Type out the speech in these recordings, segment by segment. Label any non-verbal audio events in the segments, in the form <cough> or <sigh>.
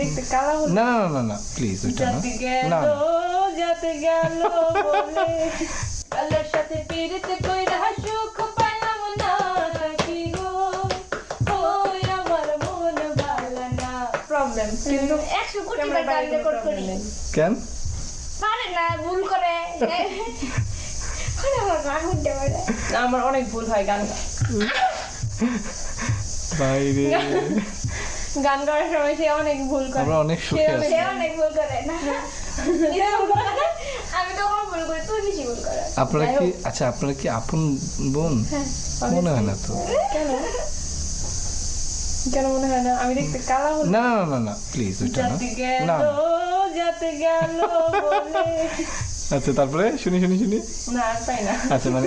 দেখতে কালা হলো না না না না প্লিজ ওইটা না যাতে গেল না যাতে গেল বলে আল্লাহর সাথে পিরিতে কইরা সুখ পাইলাম না কি গো ওই আমার মন ভালো না প্রবলেম কিন্তু একশো কোটি বার গান রেকর্ড করি কেন পারে না ভুল করে করে আমার পারে আমার অনেক ভুল হয় গান বাইরে গান করার সময় সে অনেক ভুল করে। আমরা অনেক সুখে আছি। সে অনেক ভুল করে না। <laughs> আমি তো আমার ভুল করি তুই বেশি ভুল কর আপনারা কি আচ্ছা আপনারা কি আপন বোন? হ্যাঁ, মনে হয় না তো। কেন? না? না প্লিজ ওটা না। আচ্ছা তারপরে শুনি শুনি শুনি। না আচ্ছা মানে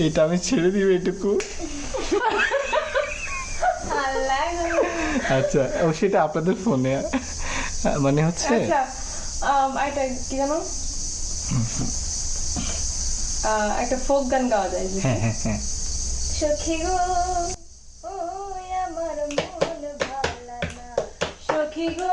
এটা আমি ছেড়ে দিব এটুকু আচ্ছা ও সেটা আপনাদের ফোনে মানে হচ্ছে আচ্ছা কি জানো একটা ফোক গান গাওয়া যায়। হ্যাঁ হ্যাঁ হ্যাঁ। সখী গো ও আমার মন ভালা না। সখী গো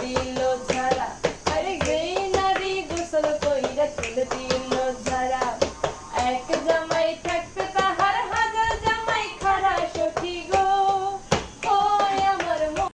ছিল ছাড়া